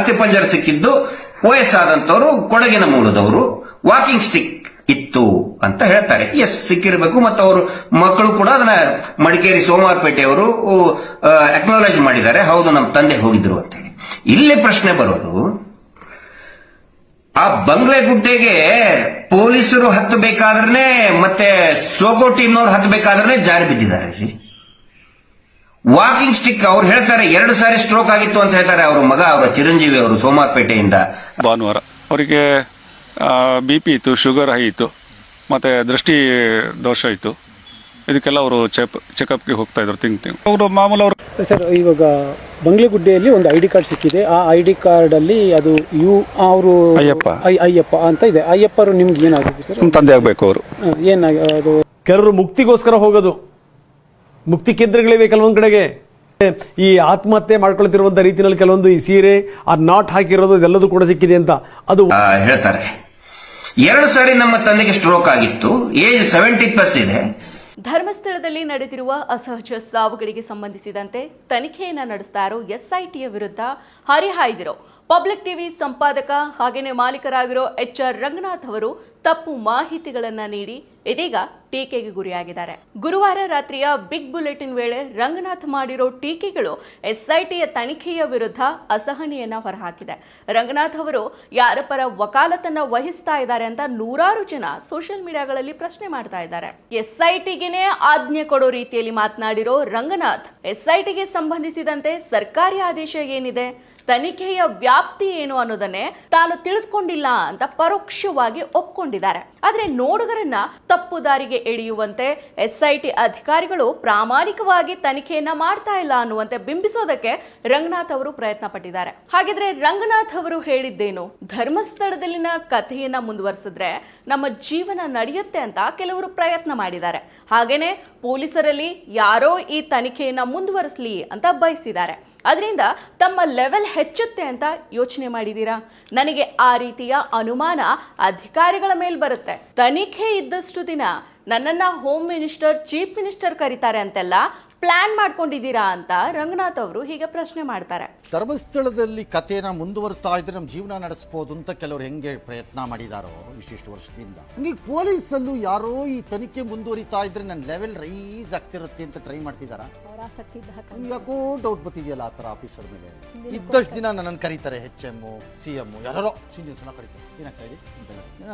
ಅಸ್ಥಿಪಂಜರ ಸಿಕ್ಕಿದ್ದು ವಯಸ್ಸಾದಂತವರು ಕೊಡಗಿನ ಮೂಲದವರು ವಾಕಿಂಗ್ ಸ್ಟಿಕ್ ಇತ್ತು ಅಂತ ಹೇಳ್ತಾರೆ. ಎಸ್ ಸಿಕ್ಕಿರಬೇಕು. ಮತ್ತು ಅವರು ಮಕ್ಕಳು ಕೂಡ ಅದನ್ನ ಮಡಿಕೇರಿ ಸೋಮವಾರಪೇಟೆಯವರು ಅಕ್ನಾಲೇಜ್ ಮಾಡಿದ್ದಾರೆ. ಹೌದು, ನಮ್ಮ ತಂದೆ ಹೋಗಿದ್ರು ಅಂತ ಹೇಳಿ. ಇಲ್ಲಿ ಪ್ರಶ್ನೆ ಬರೋದು, ಆ ಬಂಗ್ಲೆ ಗುಡ್ಡೆಗೆ ಪೊಲೀಸರು ಹತ್ತಬೇಕಾದ್ರೆ ಮತ್ತೆ ಸೋಗೋ ಟೀಮ್ನವ್ರು ಹತ್ತಬೇಕಾದ್ರೆ ಜಾರಿ ಬಿದ್ದಿದ್ದಾರೆ ವಾಕಿಂಗ್ ಸ್ಟಿಕ್ ಅವ್ರು ಹೇಳ್ತಾರೆ ಎರಡು ಸಾರಿ ಸ್ಟ್ರೋಕ್ ಆಗಿತ್ತು ಅಂತ ಹೇಳ್ತಾರೆ ಅವ್ರ ಮಗ ಅವರ ಚಿರಂಜೀವಿ ಅವರು ಸೋಮಾರ್ಪೇಟೆಯಿಂದ ಭಾನುವಾರ. ಅವರಿಗೆ ಬಿ ಪಿ ಇತ್ತು ಶುಗರ್ ಹೈ ಇತ್ತು ಮತ್ತು ದೃಷ್ಟಿ ದೋಷ ಇತ್ತು. ಇದಕ್ಕೆಲ್ಲ ಅವರು ಚೆಕ್ ಚೆಕಪ್ಗೆ ಹೋಗ್ತಾ ಇದ್ರು ತಿಂಗ್ ತಿಂಗ್. ಅವರು ಮಾಮೂಲು ಅವರು ಸರ್ ಇವಾಗ ಬಂಗ್ಲೆಗುಡ್ಡೆಯಲ್ಲಿ ಒಂದು ಐ ಡಿ ಕಾರ್ಡ್ ಸಿಕ್ಕಿದೆ. ಆ ಐ ಡಿ ಕಾರ್ಡಲ್ಲಿ ಅದು ಯು ಅವರು ಅಯ್ಯಪ್ಪ. ಅಯ್ಯಪ್ಪ ಅಂತ ಇದೆ. ಅಯ್ಯಪ್ಪರು ನಿಮ್ಗೆ ಏನಾಗುತ್ತೆ ಸರ್? ತಂದೆ ಆಗಬೇಕು ಅವರು. ಏನಾಗ ಅದು ಕೆಲವರು ಮುಕ್ತಿಗೋಸ್ಕರ ಹೋಗೋದು. ಮುಕ್ತಿ ಕೇಂದ್ರಗಳಿವೆ ಕೆಲವೊಂದು ಕಡೆಗೆ. ಈ ಆತ್ಮಹತ್ಯೆ ಮಾಡ್ಕೊಳ್ತಿರುವಂತ ರೀತಿಯಲ್ಲಿ ಕೆಲವೊಂದು ಈ ಸೀರೆ ಆ ನಾಟ್ ಹಾಕಿರೋದು ಇದೆಲ್ಲದೂ ಕೂಡ ಸಿಕ್ಕಿದೆ ಅಂತ. ಅದು ಹೇಳ್ತಾರೆ. ಎರಡು ಸಾರಿ ನಮ್ಮ ತಂದೆಗೆ ಸ್ಟ್ರೋಕ್ ಆಗಿತ್ತು. ಏಜ್ ಸೆವೆಂಟಿ ಪ್ಲಸ್ ಇದೆ. ಧರ್ಮಸ್ಥಳದಲ್ಲಿ ನಡೆದಿರುವ ಅಸಹಜ ಸಾವುಗಳಿಗೆ ಸಂಬಂಧಿಸಿದಂತೆ ತನಿಖೆಯನ್ನ ನಡೆಸ್ತಾ ಇರೋ ಎಸ್ಐಟಿಯ ವಿರುದ್ಧ ಹರಿಹಾಯ್ದಿರೋ ಪಬ್ಲಿಕ್ ಟಿವಿ ಸಂಪಾದಕ ಹಾಗೆಯೇ ಮಾಲೀಕರಾಗಿರೋ ಎಚ್ ಆರ್ ರಂಗನಾಥ್ ಅವರು ತಪ್ಪು ಮಾಹಿತಿಗಳನ್ನು ನೀಡಿ ಇದೀಗ ಟೀಕೆಗೆ ಗುರಿಯಾಗಿದ್ದಾರೆ. ಗುರುವಾರ ರಾತ್ರಿಯ ಬಿಗ್ ಬುಲೆಟಿನ್ ವೇಳೆ ರಂಗನಾಥ್ ಮಾಡಿರೋ ಟೀಕೆಗಳು ಎಸ್ಐಟಿಯ ತನಿಖೆಯ ವಿರುದ್ಧ ಅಸಹನೆಯನ್ನ ಹೊರಹಾಕಿದೆ. ರಂಗನಾಥ್ ಅವರು ಯಾರ ಪರ ವಕಾಲತನ್ನ ವಹಿಸ್ತಾ ಇದ್ದಾರೆ ಅಂತ ನೂರಾರು ಜನ ಸೋಷಿಯಲ್ ಮೀಡಿಯಾಗಳಲ್ಲಿ ಪ್ರಶ್ನೆ ಮಾಡ್ತಾ ಇದ್ದಾರೆ. ಎಸ್ಐಟಿಗೆನೇ ಆಜ್ಞೆ ಕೊಡೋ ರೀತಿಯಲ್ಲಿ ಮಾತನಾಡಿರೋ ರಂಗನಾಥ್, ಎಸ್ಐಟಿಗೆ ಸಂಬಂಧಿಸಿದಂತೆ ಸರ್ಕಾರಿ ಆದೇಶ ಏನಿದೆ? ತನಿಖೆಯ ವ್ಯಾಪ್ತಿ ಏನು ಅನ್ನೋದನ್ನೇ ತಾನು ತಿಳಿದುಕೊಂಡಿಲ್ಲ ಅಂತ ಪರೋಕ್ಷವಾಗಿ ಒಪ್ಕೊಂಡಿದ್ದಾರೆ. ಆದರೆ ನೋಡುಗರನ್ನ ತಪ್ಪು ದಾರಿಗೆ ಎಳೆಯುವಂತೆ ಎಸ್ಐಟಿ ಅಧಿಕಾರಿಗಳು ಪ್ರಾಮಾಣಿಕವಾಗಿ ತನಿಖೆಯನ್ನ ಮಾಡ್ತಾ ಇಲ್ಲ ಅನ್ನುವಂತೆ ಬಿಂಬಿಸೋದಕ್ಕೆ ರಂಗನಾಥ್ ಅವರು ಪ್ರಯತ್ನ ಪಟ್ಟಿದ್ದಾರೆ. ಹಾಗಿದ್ರೆ ರಂಗನಾಥ್ ಅವರು ಹೇಳಿದ್ದೇನು? ಧರ್ಮಸ್ಥಳದಲ್ಲಿನ ಕಥೆಯನ್ನ ಮುಂದುವರಿಸಿದ್ರೆ ನಮ್ಮ ಜೀವನ ನಡೆಯುತ್ತೆ ಅಂತ ಕೆಲವರು ಪ್ರಯತ್ನ ಮಾಡಿದ್ದಾರೆ. ಹಾಗೇನೆ ಪೊಲೀಸರಲ್ಲಿ ಯಾರೋ ಈ ತನಿಖೆಯನ್ನ ಮುಂದುವರಿಸಲಿ ಅಂತ ಬಯಸಿದ್ದಾರೆ. ಅದರಿಂದ ತಮ್ಮ ಲೆವೆಲ್ ಹೆಚ್ಚುತ್ತೆ ಅಂತ ಯೋಚನೆ ಮಾಡಿದ್ದೀರಾ ನನಗೆ ಆ ರೀತಿಯ ಅನುಮಾನ ಅಧಿಕಾರಿಗಳ ಮೇಲೆ ಬರುತ್ತೆ. ತನಿಖೆ ಇದ್ದಷ್ಟು ದಿನ ನನ್ನನ್ನ ಹೋಮ್ ಮಿನಿಸ್ಟರ್ ಚೀಫ್ ಮಿನಿಸ್ಟರ್ ಕರೀತಾರೆ ಅಂತೆಲ್ಲ ಪ್ಲಾನ್ ಮಾಡ್ಕೊಂಡಿದ್ದೀರಾ ಅಂತ ರಂಗನಾಥ್ ಅವರು ಹೀಗೆ ಪ್ರಶ್ನೆ ಮಾಡ್ತಾರೆ. ಧರ್ಮಸ್ಥಳದಲ್ಲಿ ಕಥೆನ ಮುಂದುವರಿಸ್ತಾ ಇದ್ರೆ ನಮ್ಮ ಜೀವನ ನಡೆಸ್ಬೋದು ಅಂತ ಕೆಲವರು ಹೆಂಗೆ ಪ್ರಯತ್ನ ಮಾಡಿದಾರೋ ಇಷ್ಟಿಷ್ಟು ವರ್ಷದಿಂದ. ಹಂಗೆ ಪೊಲೀಸಲ್ಲೂ ಯಾರೋ ಈ ತನಿಖೆ ಮುಂದುವರಿತಾ ಇದ್ರೆ ನನ್ನ ಲೆವೆಲ್ ರೈಸ್ ಆಗ್ತಿರುತ್ತೆ ಅಂತ ಟ್ರೈ ಮಾಡ್ತಿದಾರ? ಯಾಕೋ ಡೌಟ್ ಬರ್ತಿದೆಯಲ್ಲ ಆ ಥರ ಆಫೀಸರ್ ಮೇಲೆ? ಇದ್ದಷ್ಟು ದಿನ ನನ್ನನ್ನು ಕರೀತಾರೆ ಹೆಚ್ ಎಂ ಸಿ ಎಂ ಯಾರೋ ಸೀನಿಯರ್ಸ್ ಎಲ್ಲ ಕರೀತಾರೆ. ಏನಾಗ್ತಾ ಇದೆ?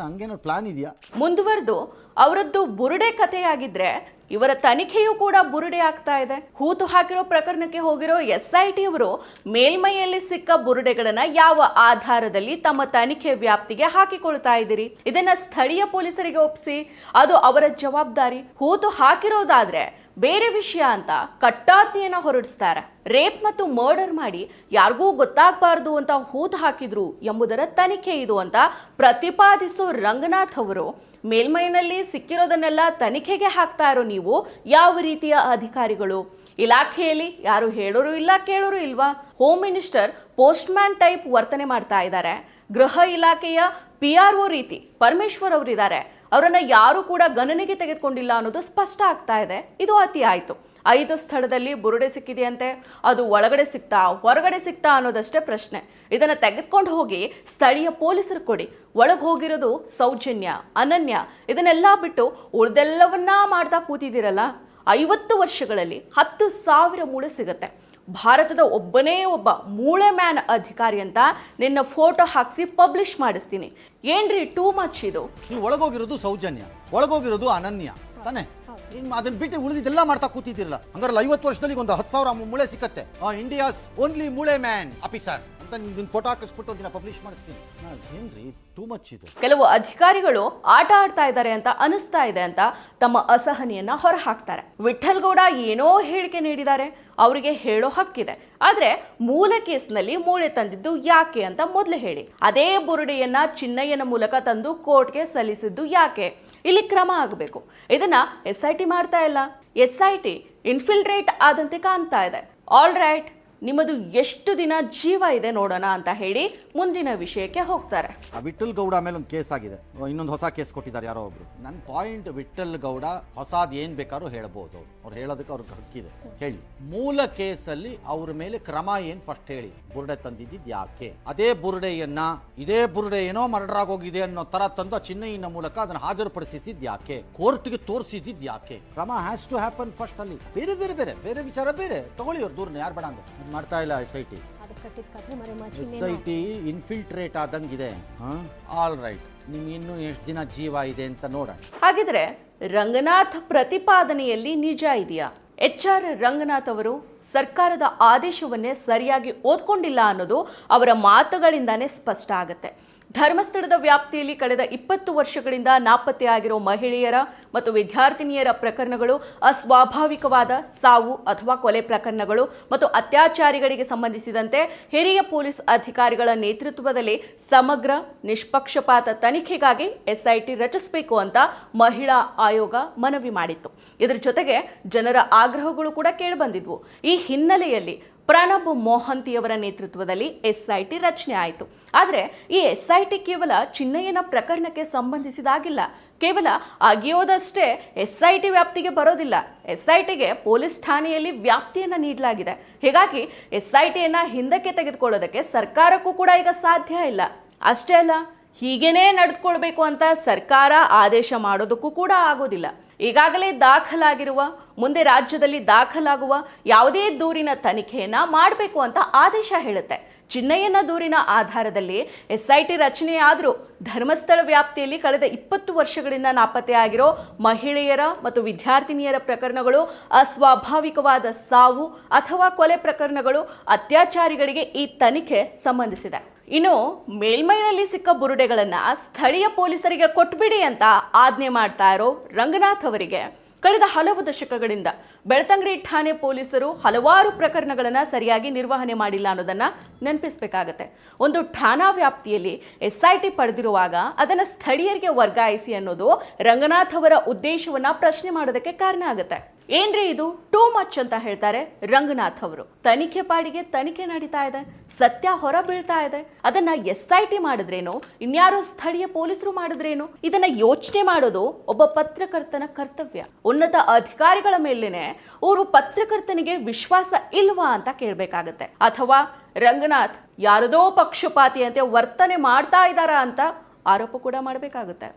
ಹಂಗೇನೋ ಪ್ಲಾನ್ ಇದೆಯಾ? ಮುಂದುವರೆದು ಅವರದ್ದು ಬುರುಡೆ ಕಥೆಯಾಗಿದ್ರೆ ಇವರ ತನಿಖೆಯೂ ಕೂಡ ಬುರುಡೆ ಆಗ್ತಾ ಇದೆ. ಹೂತು ಹಾಕಿರೋ ಪ್ರಕರಣಕ್ಕೆ ಹೋಗಿರೋ ಎಸ್ ಐ ಟಿ ಅವರು ಮೇಲ್ಮೈಯಲ್ಲಿ ಸಿಕ್ಕ ಬುರುಡೆಗಳನ್ನ ಯಾವ ಆಧಾರದಲ್ಲಿ ತಮ್ಮ ತನಿಖೆ ವ್ಯಾಪ್ತಿಗೆ ಹಾಕಿಕೊಳ್ತಾ ಇದ್ದೀರಿ? ಇದನ್ನ ಸ್ಥಳೀಯ ಪೊಲೀಸರಿಗೆ ಒಪ್ಪಿಸಿ. ಅದು ಅವರ ಜವಾಬ್ದಾರಿ. ಹೂತು ಹಾಕಿರೋದಾದ್ರೆ ಬೇರೆ ವಿಷಯ ಅಂತ ಕಟ್ಟಾಜ್ಞೆಯನ್ನ ಹೊರಡಿಸ್ತಾರೆ. ರೇಪ್ ಮತ್ತು ಮರ್ಡರ್ ಮಾಡಿ ಯಾರಿಗೂ ಗೊತ್ತಾಗಬಾರ್ದು ಅಂತ ಹೂತು ಹಾಕಿದ್ರು ಎಂಬುದರ ತನಿಖೆ ಇದು ಅಂತ ಪ್ರತಿಪಾದಿಸೋ ರಂಗನಾಥ್ ಅವರು. ಮೇಲ್ಮೈನಲ್ಲಿ ಸಿಕ್ಕಿರೋದನ್ನೆಲ್ಲ ತನಿಖೆಗೆ ಹಾಕ್ತಾ ಇರೋ ನೀವು ಯಾವ ರೀತಿಯ ಅಧಿಕಾರಿಗಳು? ಇಲಾಖೆಯಲ್ಲಿ ಯಾರು ಹೇಳೋರು ಇಲ್ಲ, ಕೇಳೋರು ಇಲ್ವಾ? Home minister post man type ವರ್ತನೆ ಮಾಡ್ತಾ ಇದ್ದಾರೆ. ಗೃಹ ಇಲಾಖೆಯ ಪಿ ಆರ್ ಒ ರೀತಿ ಪರಮೇಶ್ವರ್ ಅವರಿದ್ದಾರೆ. ಅವರನ್ನ ಯಾರು ಕೂಡ ಗಣನೆಗೆ ತೆಗೆದುಕೊಂಡಿಲ್ಲ ಅನ್ನೋದು ಸ್ಪಷ್ಟ ಆಗ್ತಾ ಇದೆ. ಇದು ಅತಿ ಆಯ್ತು. ಐದು ಸ್ಥಳದಲ್ಲಿ ಬುರುಡೆ ಸಿಕ್ಕಿದೆಯಂತೆ. ಅದು ಒಳಗಡೆ ಸಿಕ್ತಾ, ಹೊರಗಡೆ ಸಿಕ್ತಾ ಅನ್ನೋದಷ್ಟೇ ಪ್ರಶ್ನೆ. ಇದನ್ನ ತೆಗೆದುಕೊಂಡು ಹೋಗಿ ಸ್ಥಳೀಯ ಪೊಲೀಸರು ಕೊಡಿ. ಒಳಗೆ ಹೋಗಿರೋದು ಸೌಜನ್ಯ, ಅನನ್ಯ, ಇದನ್ನೆಲ್ಲ ಬಿಟ್ಟು ಉಳಿದೆಲ್ಲವನ್ನ ಮಾಡ್ತಾ ಕೂತಿದ್ದೀರಲ್ಲ? ಐವತ್ತು ವರ್ಷಗಳಲ್ಲಿ ಹತ್ತು ಸಾವಿರ ಮೂಳೆ ಸಿಗತ್ತೆ. ಭಾರತದ ಒಬ್ಬನೇ ಒಬ್ಬ ಮೂಳೆ ಮ್ಯಾನ್ ಅಧಿಕಾರಿ ಅಂತ ನಿನ್ನ ಫೋಟೋ ಹಾಕಿಸಿ ಪಬ್ಲಿಷ್ ಮಾಡಿಸ್ತೀನಿ. ಏನ್ರಿ ಟೂ ಮಚ್ ಇದು? ನೀವು ಒಳಗೋಗಿರೋದು ಸೌಜನ್ಯ ಒಳಗೋಗಿರೋದು ಅನನ್ಯ ತಾನೆ? ಅದನ್ನ ಬಿಟ್ಟು ಉಳಿದಿದ್ದೆಲ್ಲ ಮಾಡ್ತಾ ಕೂತಿದ್ದಿರಲ್ಲ ಹಂಗಾರಲ್ಲ ಐವತ್ತು ವರ್ಷದಲ್ಲಿ ಒಂದು ಹತ್ತು ಸಾವಿರ ಮೂಳೆ ಸಿಕ್ಕತ್ತೆ. ಇಂಡಿಯಾಸ್ ಓನ್ಲಿ ಮೂಳೆ ಮ್ಯಾನ್ ಆಫೀಸರ್. ಅಂತ ಫೋಟೋ ಹಾಕಿಸ್ಬಿಟ್ಟು ಒಂದಿನ ಪಬ್ಲಿಷ್ ಮಾಡಿಸ್ತೀನಿ. ಏನ್ರಿ ಟೂ ಮಚ್ ಇದು. ಕೆಲವು ಅಧಿಕಾರಿಗಳು ಆಟ ಆಡ್ತಾ ಇದ್ದಾರೆ ಅಂತ ಅನಿಸ್ತಾ ಇದೆ ಅಂತ ತಮ್ಮ ಅಸಹನೆಯನ್ನ ಹೊರಹಾಕ್ತಾರೆ. ವಿಠಲ್ ಗೌಡ ಏನೋ ಹೇಳಿಕೆ ನೀಡಿದ್ದಾರೆ. ಅವರಿಗೆ ಹೇಳೋ ಹಕ್ಕಿದೆ. ಆದ್ರೆ ಮೂಲ ಕೇಸ್ನಲ್ಲಿ ಮೂಳೆ ತಂದಿದ್ದು ಯಾಕೆ ಅಂತ ಮೊದಲು ಹೇಳಿ. ಅದೇ ಬುರುಡೆಯನ್ನ ಚಿನ್ನಯ್ಯನ ಮೂಲಕ ತಂದು ಕೋರ್ಟ್ಗೆ ಸಲ್ಲಿಸಿದ್ದು ಯಾಕೆ? ಇಲ್ಲಿ ಕ್ರಮ ಆಗಬೇಕು. ಇದನ್ನ ಎಸ್ ಐ ಟಿ ಮಾಡ್ತಾ ಇಲ್ಲ. ಎಸ್ ಐ ಟಿ ಇನ್ಫಿಲ್ಟ್ರೇಟ್ ಆದಂತೆ ಕಾಣ್ತಾ ಇದೆ. ಆಲ್ ರೈಟ್ ನಿಮ್ಮದು ಎಷ್ಟು ದಿನ ಜೀವ ಇದೆ ನೋಡೋಣ ಅಂತ ಹೇಳಿ ಮುಂದಿನ ವಿಷಯಕ್ಕೆ ಹೋಗ್ತಾರೆ. ಆ ವಿಠಲ್ ಗೌಡ ಮೇಲೆ ಒಂದು ಕೇಸ್ ಆಗಿದೆ. ಇನ್ನೊಂದು ಹೊಸ ಕೇಸ್ ಕೊಟ್ಟಿದ್ದಾರೆ ಯಾರೋ ಒಬ್ರು. ನನ್ನ ಪಾಯಿಂಟ್ ವಿಠಲ್ ಗೌಡ ಹೊಸಾದ್ ಏನ್ ಬೇಕಾದ್ರೂ ಹೇಳ್ಬೋದು. ಅವ್ರು ಹೇಳೋದಕ್ಕೆ ಅವ್ರಿಗೆ ಹಕ್ಕಿದೆ. ಹೇಳಿ. ಮೂಲ ಕೇಸಲ್ಲಿ ಅವ್ರ ಮೇಲೆ ಕ್ರಮ ಏನ್ ಫಸ್ಟ್ ಹೇಳಿ. ಬುರುಡೆ ತಂದಿದ್ದಿದ್ ಯಾಕೆ? ಅದೇ ಬುರುಡೆಯನ್ನ, ಇದೇ ಬುರುಡೆ ಏನೋ ಮರ್ಡರ್ ಆಗೋಗಿದೆ ಅನ್ನೋ ತರ ತಂದು ಚಿನ್ನಯ್ಯನ ಮೂಲಕ ಅದನ್ನ ಹಾಜರುಪಡಿಸಿದ್ ಯಾಕೆ? ಕೋರ್ಟ್ಗೆ ತೋರಿಸಿದ್ದಿದ್ ಯಾಕೆ? ಕ್ರಮ ಹ್ಯಾಸ್ ಟು ಹ್ಯಾಪನ್ ಫಸ್ಟ್ ಅಲ್ಲಿ. ಬೇರೆ ಬೇರೆ ಬೇರೆ ಬೇರೆ ವಿಚಾರ ಬೇರೆ. ತಗೊಳ್ಳಿ ಅವ್ರು ದೂರನ್ನ ಯಾರು ಬೇಡ ಮಾಡ್ತಾ ಇಲ್ಲ ಎಸ್ ಐ ಟಿ ಅದಕ್ಕೆ ಕಟ್ಟಿದ ಕಥೆ ಮರೆ ಮಾಚಿ ಎಸ್ ಐ ಟಿ ಇನ್ಫಿಲ್ಟ್ರೇಟ್ ಆದಂಗಿದೆ ಆಲ್ ರೈಟ್ ನಿಮ್ಗೆ ಇನ್ನು ಎಷ್ಟು ದಿನ ಜೀವ ಇದೆ ಅಂತ ನೋಡೋಣ ಹಾಗಿದ್ರೆ ರಂಗನಾಥ್ ಪ್ರತಿಪಾದನೆಯಲ್ಲಿ ನಿಜ ಇದೆಯಾ? ಎಚ್ ಆರ್ ರಂಗನಾಥ್ ಅವರು ಸರ್ಕಾರದ ಆದೇಶವನ್ನೇ ಸರಿಯಾಗಿ ಓದ್ಕೊಂಡಿಲ್ಲ ಅನ್ನೋದು ಅವರ ಮಾತುಗಳಿಂದಾನೇ ಸ್ಪಷ್ಟ ಆಗುತ್ತೆ. ಧರ್ಮಸ್ಥಳದ ವ್ಯಾಪ್ತಿಯಲ್ಲಿ ಕಳೆದ ಇಪ್ಪತ್ತು ವರ್ಷಗಳಿಂದ ನಾಪತ್ತೆಯಾಗಿರೋ ಮಹಿಳೆಯರ ಮತ್ತು ವಿದ್ಯಾರ್ಥಿನಿಯರ ಪ್ರಕರಣಗಳು ಅಸ್ವಾಭಾವಿಕವಾದ ಸಾವು ಅಥವಾ ಕೊಲೆ ಪ್ರಕರಣಗಳು ಮತ್ತು ಅತ್ಯಾಚಾರಿಗಳಿಗೆ ಸಂಬಂಧಿಸಿದಂತೆ ಹಿರಿಯ ಪೊಲೀಸ್ ಅಧಿಕಾರಿಗಳ ನೇತೃತ್ವದಲ್ಲಿ ಸಮಗ್ರ, ನಿಷ್ಪಕ್ಷಪಾತ ತನಿಖೆಗಾಗಿ ಎಸ್ಐಟಿ ರಚಿಸಬೇಕು ಅಂತ ಮಹಿಳಾ ಆಯೋಗ ಮನವಿ ಮಾಡಿತ್ತು. ಇದರ ಜೊತೆಗೆ ಜನರ ಆಗ್ರಹಗಳು ಕೂಡ ಕೇಳಿಬಂದಿದ್ವು ಈ ಹಿನ್ನೆಲೆಯಲ್ಲಿ ಪ್ರಣಬ್ ಮೋಹಂತಿಯವರ ನೇತೃತ್ವದಲ್ಲಿ ಎಸ್ಐಟಿ ರಚನೆ ಆಯಿತು. ಆದರೆ ಈ ಎಸ್ಐಟಿ ಕೇವಲ ಚಿನ್ನಯ್ಯನ ಪ್ರಕರಣಕ್ಕೆ ಸಂಬಂಧಿಸಿದಾಗಿಲ್ಲ. ಕೇವಲ ಅಗಿಯೋದಷ್ಟೇ ಎಸ್ಐಟಿ ವ್ಯಾಪ್ತಿಗೆ ಬರೋದಿಲ್ಲ. ಎಸ್ಐಟಿಗೆ ಪೊಲೀಸ್ ಠಾಣೆಯಲ್ಲಿ ವ್ಯಾಪ್ತಿಯನ್ನು ನೀಡಲಾಗಿದೆ. ಹೀಗಾಗಿ ಎಸ್ಐಟಿಯನ್ನು ಹಿಂದಕ್ಕೆ ತೆಗೆದುಕೊಳ್ಳೋದಕ್ಕೆ ಸರ್ಕಾರಕ್ಕೂ ಕೂಡ ಈಗ ಸಾಧ್ಯ ಇಲ್ಲ. ಅಷ್ಟೇ ಅಲ್ಲ, ಹೀಗೇನೇ ನಡೆದುಕೊಳ್ಬೇಕು ಅಂತ ಸರ್ಕಾರ ಆದೇಶ ಮಾಡೋದಕ್ಕೂ ಕೂಡ ಆಗೋದಿಲ್ಲ. ಈಗಾಗಲೇ ದಾಖಲಾಗಿರುವ ಮುಂದೆ ರಾಜ್ಯದಲ್ಲಿ ದಾಖಲಾಗುವ ಯಾವುದೇ ದೂರಿನ ತನಿಖೆಯನ್ನ ಮಾಡಬೇಕು ಅಂತ ಆದೇಶ ಹೇಳುತ್ತೆ. ಚಿನ್ನಯ್ಯನ ದೂರಿನ ಆಧಾರದಲ್ಲಿ ಎಸ್ಐಟಿ ರಚನೆಯಾದರೂ ಧರ್ಮಸ್ಥಳ ವ್ಯಾಪ್ತಿಯಲ್ಲಿ ಕಳೆದ ಇಪ್ಪತ್ತು ವರ್ಷಗಳಿಂದ ನಾಪತ್ತೆಯಾಗಿರೋ ಮಹಿಳೆಯರ ಮತ್ತು ವಿದ್ಯಾರ್ಥಿನಿಯರ ಪ್ರಕರಣಗಳು, ಅಸ್ವಾಭಾವಿಕವಾದ ಸಾವು ಅಥವಾ ಕೊಲೆ ಪ್ರಕರಣಗಳು ಅತ್ಯಾಚಾರಿಗಳಿಗೆ ಈ ತನಿಖೆ ಸಂಬಂಧಿಸಿದೆ. ಇನ್ನು ಮೇಲ್ಮೈನಲ್ಲಿ ಸಿಕ್ಕ ಬುರುಡೆಗಳನ್ನು ಸ್ಥಳೀಯ ಪೊಲೀಸರಿಗೆ ಕೊಟ್ಬಿಡಿ ಅಂತ ಆಜ್ಞೆ ಮಾಡ್ತಾ ಇರೋ ರಂಗನಾಥ್ ಅವರಿಗೆ ಕಳೆದ ಹಲವು ದಶಕಗಳಿಂದ ಬೆಳ್ತಂಗಡಿ ಠಾಣೆ ಪೊಲೀಸರು ಹಲವಾರು ಪ್ರಕರಣಗಳನ್ನು ಸರಿಯಾಗಿ ನಿರ್ವಹಣೆ ಮಾಡಿಲ್ಲ ಅನ್ನೋದನ್ನ ನೆನಪಿಸಬೇಕಾಗತ್ತೆ. ಒಂದು ಠಾಣಾ ವ್ಯಾಪ್ತಿಯಲ್ಲಿ ಎಸ್ಐಟಿ ಪಡೆದಿರುವಾಗ ಅದನ್ನ ಸ್ಥಳೀಯರಿಗೆ ವರ್ಗಾಯಿಸಿ ಅನ್ನೋದು ರಂಗನಾಥ್ ಅವರ ಉದ್ದೇಶವನ್ನ ಪ್ರಶ್ನೆ ಮಾಡೋದಕ್ಕೆ ಕಾರಣ ಆಗುತ್ತೆ. ಏನ್ರಿ ಇದು? ಟೂ ಮಚ್ ಅಂತ ಹೇಳ್ತಾರೆ ರಂಗನಾಥ್ ಅವರು. ತನಿಖೆ ಪಾಡಿಗೆ ತನಿಖೆ ನಡೀತಾ ಇದೆ. ಸತ್ಯ ಹೊರ ಬೀಳ್ತಾ ಇದೆ. ಅದನ್ನ ಎಸ್ ಐ ಟಿ ಮಾಡಿದ್ರೇನು, ಇನ್ಯಾರೋ ಸ್ಥಳೀಯ ಪೊಲೀಸರು ಮಾಡಿದ್ರೇನು, ಇದನ್ನ ಯೋಚನೆ ಮಾಡೋದು ಒಬ್ಬ ಪತ್ರಕರ್ತನ ಕರ್ತವ್ಯ. ಉನ್ನತ ಅಧಿಕಾರಿಗಳ ಮೇಲೇನೆ ಅವರು ಪತ್ರಕರ್ತನಿಗೆ ವಿಶ್ವಾಸ ಇಲ್ವಾ ಅಂತ ಕೇಳ್ಬೇಕಾಗತ್ತೆ. ಅಥವಾ ರಂಗನಾಥ್ ಯಾರದೋ ಪಕ್ಷಪಾತಿಯಂತೆ ವರ್ತನೆ ಮಾಡ್ತಾ ಇದ್ದಾರಾ ಅಂತ ಆರೋಪ ಕೂಡ ಮಾಡಬೇಕಾಗುತ್ತೆ.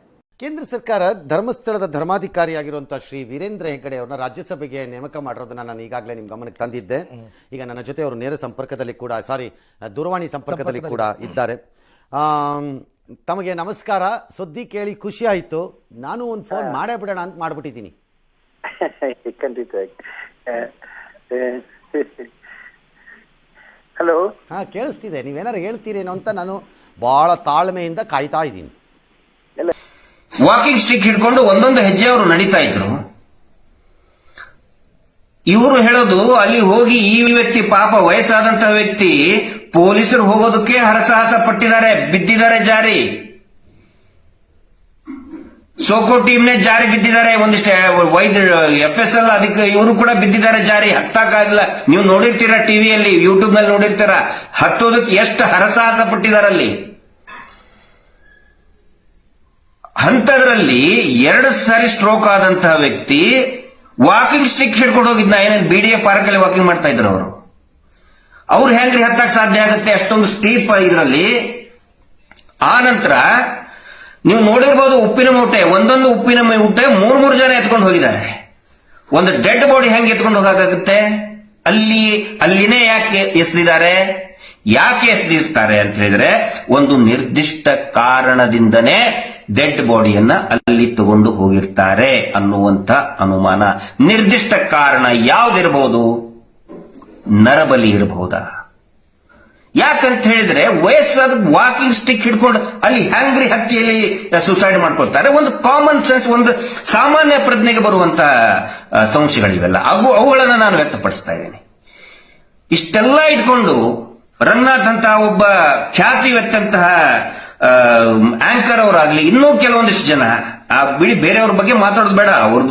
ಕೇಂದ್ರ ಸರ್ಕಾರ ಧರ್ಮಸ್ಥಳದ ಧರ್ಮಾಧಿಕಾರಿಯಾಗಿರುವಂತಹ ಶ್ರೀ ವೀರೇಂದ್ರ ಹೆಗ್ಗಡೆ ಅವ್ರನ್ನ ರಾಜ್ಯಸಭೆಗೆ ನೇಮಕ ಮಾಡಿರೋದನ್ನ ನಾನು ಈಗಾಗಲೇ ನಿಮ್ಮ ಗಮನಕ್ಕೆ ತಂದಿದ್ದೆ. ಈಗ ನನ್ನ ಜೊತೆ ಅವರು ನೇರ ಸಂಪರ್ಕದಲ್ಲಿ ಕೂಡ ಸಾರಿ ದೂರವಾಣಿ ಸಂಪರ್ಕದಲ್ಲಿ ಕೂಡ ಇದ್ದಾರೆ. ತಮಗೆ ನಮಸ್ಕಾರ. ಸುದ್ದಿ ಕೇಳಿ ಖುಷಿ ಆಯ್ತು. ನಾನು ಒಂದು ಫೋನ್ ಮಾಡೇ ಬಿಡೋಣ ಅಂತ ಮಾಡ್ಬಿಟ್ಟಿದ್ದೀನಿ. ಹಲೋ? ಹಾ ಕೇಳಿಸ್ತಿದೆ. ನೀವೇನಾರು ಹೇಳ್ತೀರೇನೋ ಅಂತ ನಾನು ಬಹಳ ತಾಳ್ಮೆಯಿಂದ ಕಾಯ್ತಾ ಇದ್ದೀನಿ. ವಾಕಿಂಗ್ ಸ್ಟಿಕ್ ಹಿಡ್ಕೊಂಡು ಒಂದೊಂದು ಹೆಜ್ಜೆ ಅವರು ನಡೀತಾ ಇದ್ರು. ಇವರು ಹೇಳೋದು, ಅಲ್ಲಿ ಹೋಗಿ ಈ ವ್ಯಕ್ತಿ ಪಾಪ ವಯಸ್ಸಾದಂತಹ ವ್ಯಕ್ತಿ ಪೊಲೀಸರು ಹೋಗೋದಕ್ಕೆ ಹರಸಾಹಸ ಪಟ್ಟಿದ್ದಾರೆ, ಬಿದ್ದಿದ್ದಾರೆ ಜಾರಿ. ಸೋಕೋ ಟೀಮ್ನೇ ಜಾರಿ ಬಿದ್ದಿದ್ದಾರೆ, ಒಂದಿಷ್ಟು ವೈದ್ಯ ಎಫ್ ಎಸ್ ಎಲ್ ಅದಕ್ಕೆ ಇವರು ಕೂಡ ಬಿದ್ದಿದ್ದಾರೆ ಜಾರಿ. ಹತ್ತಾಕಾಗಿಲ್ಲ ನೀವು ನೋಡಿರ್ತೀರಾ ಟಿವಿಯಲ್ಲಿ ಯೂಟ್ಯೂಬ್ನಲ್ಲಿ ನೋಡಿರ್ತೀರಾ, ಹತ್ತೋದಕ್ಕೆ ಎಷ್ಟು ಹರಸಾಹಸ ಪಟ್ಟಿದ್ದಾರೆ ಅಲ್ಲಿ. ಅಂಥದ್ರಲ್ಲಿ ಎರಡು ಸಾರಿ ಸ್ಟ್ರೋಕ್ ಆದಂತಹ ವ್ಯಕ್ತಿ ವಾಕಿಂಗ್ ಸ್ಟಿಕ್ ಹಿಡ್ಕೊಂಡು ಹೋಗಿದ್ನ ಏನೇನು ಬಿ ಡಿ ಎ ಪಾರ್ಕ್ ಅಲ್ಲಿ ವಾಕಿಂಗ್ ಮಾಡ್ತಾ ಇದ್ರು ಅವರು. ಅವ್ರು ಹೆಂಗ್ರಿ ಹತ್ತಕ್ಕೆ ಸಾಧ್ಯ ಆಗುತ್ತೆ? ಅಷ್ಟೊಂದು ಸ್ಟೀಪ್ ಇದರಲ್ಲಿ. ಆ ನಂತರ ನೀವು ನೋಡಿರ್ಬೋದು ಉಪ್ಪಿನ ಮೂಟೆ, ಒಂದೊಂದು ಉಪ್ಪಿನ ಮೂಟೆ ಮೂರ್ ಮೂರು ಜನ ಎತ್ಕೊಂಡು ಹೋಗಿದ್ದಾರೆ. ಒಂದು ಡೆಡ್ ಬಾಡಿ ಹೆಂಗ್ ಎತ್ಕೊಂಡು ಹೋಗಕ್ಕಾಗುತ್ತೆ ಅಲ್ಲಿ, ಅಲ್ಲಿನೇ ಯಾಕೆ ಎಸೆದಿದ್ದಾರೆ? ಯಾಕೆ ಎಸೆದಿರ್ತಾರೆ ಅಂತ ಹೇಳಿದ್ರೆ, ಒಂದು ನಿರ್ದಿಷ್ಟ ಕಾರಣದಿಂದನೇ ಡೆಡ್ ಬಾಡಿಯನ್ನ ಅಲ್ಲಿ ತಗೊಂಡು ಹೋಗಿರ್ತಾರೆ ಅನ್ನುವಂತ ಅನುಮಾನ. ನಿರ್ದಿಷ್ಟ ಕಾರಣ ಯಾವ್ದಿರಬಹುದು ನರಬಲಿ ಇರಬಹುದಾ ಯಾಕಂತ ಹೇಳಿದ್ರೆ ವಯಸ್ಸಾದ ವಾಕಿಂಗ್ ಸ್ಟಿಕ್ ಹಿಡ್ಕೊಂಡು ಅಲ್ಲಿ ಹ್ಯಾಂಗ್ರಿ ಹತ್ತಿಯಲ್ಲಿ ಸುಸೈಡ್ ಮಾಡ್ಕೊಳ್ತಾರೆ. ಒಂದು ಕಾಮನ್ ಸೆನ್ಸ್ ಒಂದು ಸಾಮಾನ್ಯ ಪ್ರಜ್ಞೆಗೆ ಬರುವಂತ ಸಂಶಯಗಳಿವೆಲ್ಲ. ಅವು, ಅವುಗಳನ್ನು ನಾನು ವ್ಯಕ್ತಪಡಿಸ್ತಾ ಇದ್ದೇನೆ. ಇಷ್ಟೆಲ್ಲ ಇಟ್ಕೊಂಡು ರಂಗನಾಥ್ ಒಬ್ಬ ಖ್ಯಾತಿ ವ್ಯಕ್ತಂತಹ ಆಂಕರ್ ಅವರಾಗ್ಲಿ ಇನ್ನೂ ಕೆಲವೊಂದಿಷ್ಟು ಜನ. ಆ ಬಿಡಿ ಬೇರೆಯವ್ರ ಬಗ್ಗೆ ಮಾತಾಡೋದು ಬೇಡ. ಅವ್ರದ್ದು